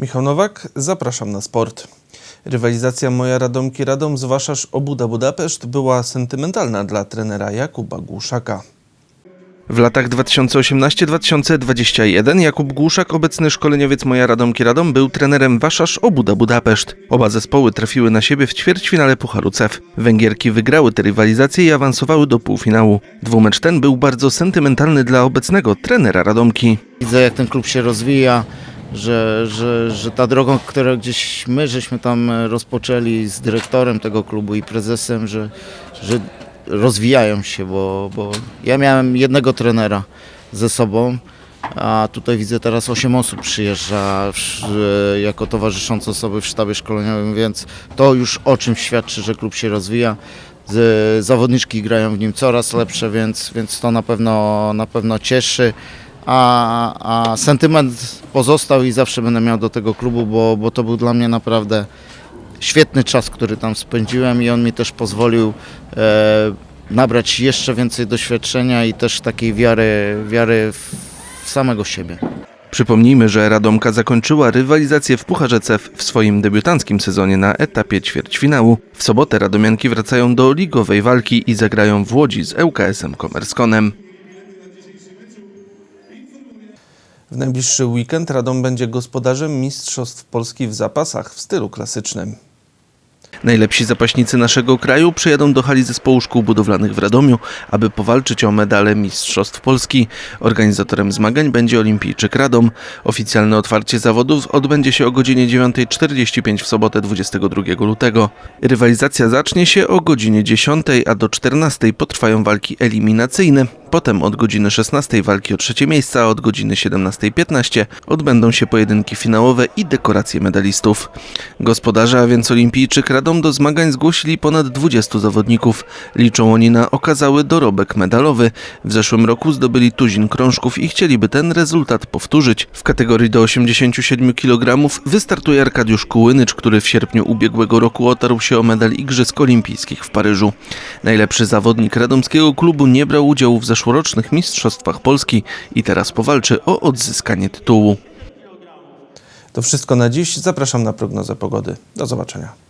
Michał Nowak, zapraszam na sport. Rywalizacja Moja Radomki Radom z Waszasz Obuda Budapeszt była sentymentalna dla trenera Jakuba Głuszaka. W latach 2018-2021 Jakub Głuszak, obecny szkoleniowiec Moja Radomki Radom, był trenerem Waszasz Obuda Budapeszt. Oba zespoły trafiły na siebie w ćwierćfinale Pucharu CEF. Węgierki wygrały tę rywalizację i awansowały do półfinału. Dwumecz ten był bardzo sentymentalny dla obecnego trenera Radomki. Widzę, jak ten klub się rozwija, że, że, że ta droga, którą gdzieś my żeśmy tam rozpoczęli z dyrektorem tego klubu i prezesem, że, że rozwijają się, bo, bo ja miałem jednego trenera ze sobą, a tutaj widzę teraz 8 osób przyjeżdża w- jako towarzyszące osoby w sztabie szkoleniowym, więc to już o czym świadczy, że klub się rozwija. Z- Zawodniczki grają w nim coraz lepsze, więc, więc to na pewno, na pewno cieszy. A, a sentyment pozostał i zawsze będę miał do tego klubu, bo, bo to był dla mnie naprawdę świetny czas, który tam spędziłem i on mi też pozwolił e, nabrać jeszcze więcej doświadczenia i też takiej wiary, wiary w, w samego siebie. Przypomnijmy, że Radomka zakończyła rywalizację w Pucharze CEF w swoim debiutanckim sezonie na etapie ćwierćfinału. W sobotę Radomianki wracają do ligowej walki i zagrają w Łodzi z ŁKS-em Komerskonem. W najbliższy weekend Radom będzie gospodarzem Mistrzostw Polski w zapasach w stylu klasycznym. Najlepsi zapaśnicy naszego kraju przyjadą do hali zespołu szkół budowlanych w Radomiu, aby powalczyć o medale Mistrzostw Polski. Organizatorem zmagań będzie Olimpijczyk Radom. Oficjalne otwarcie zawodów odbędzie się o godzinie 9.45 w sobotę 22 lutego. Rywalizacja zacznie się o godzinie 10, a do 14 potrwają walki eliminacyjne. Potem od godziny 16 walki o trzecie miejsca, a od godziny 17.15 odbędą się pojedynki finałowe i dekoracje medalistów. Gospodarze, a więc olimpijczyk Radom do zmagań zgłosili ponad 20 zawodników. Liczą oni na okazały dorobek medalowy. W zeszłym roku zdobyli tuzin krążków i chcieliby ten rezultat powtórzyć. W kategorii do 87 kg wystartuje Arkadiusz Kułynycz, który w sierpniu ubiegłego roku otarł się o medal Igrzysk Olimpijskich w Paryżu. Najlepszy zawodnik radomskiego klubu nie brał udziału w zeszłorocznych Mistrzostwach Polski i teraz powalczy o odzyskanie tytułu. To wszystko na dziś. Zapraszam na prognozę pogody. Do zobaczenia.